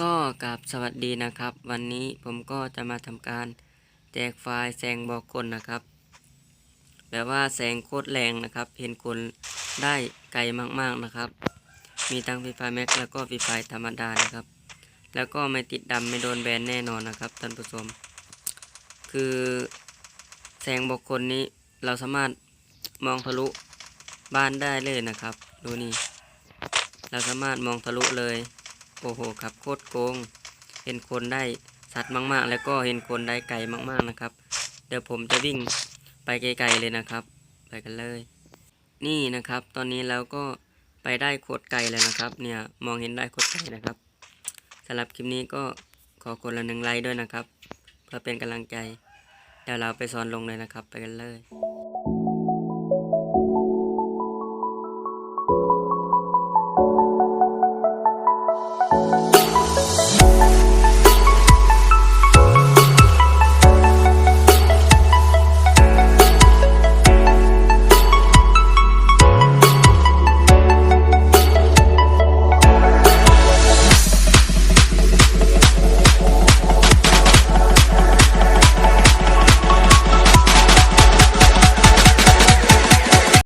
ก็กับสวัสดีนะครับ วันนี้ผมก็จะมาทำการแจกไฟล์แสงบอกคนนะครับ แบบว่าแสงโคตรแรงนะครับ เห็นคนได้ไกลมากๆนะครับ มีทั้งฟรีไฟแม็กแล้วก็ฟรีไฟธรรมดานะครับ แล้วก็ไม่ติดดำไม่โดนแบนแน่นอนนะครับท่านผู้ชม คือแสงบอกคนนี้เราสามารถมองทะลุบ้านได้เลยนะครับ ดูนี่ เราสามารถมองทะลุเลย โอ้โหครับโคตรโกง เห็นคนได้สัตว์มาก ๆ แล้วก็เห็นคนได้ไกลมาก ๆนะครับ เดี๋ยวผมจะวิ่งไปไกลๆเลยนะครับ ไปกันเลย นี่นะครับ ตอนนี้เราก็ไปได้โคตรไกลแล้วนะครับ เนี่ยมองเห็นได้โคตรไกลนะครับสำหรับคลิปนี้ก็ขอคนละหนึ่งไลค์ด้วยนะครับ เพื่อเป็นกำลังใจ เดี๋ยวเราไปสอนลงเลยนะครับ ไปกันเลย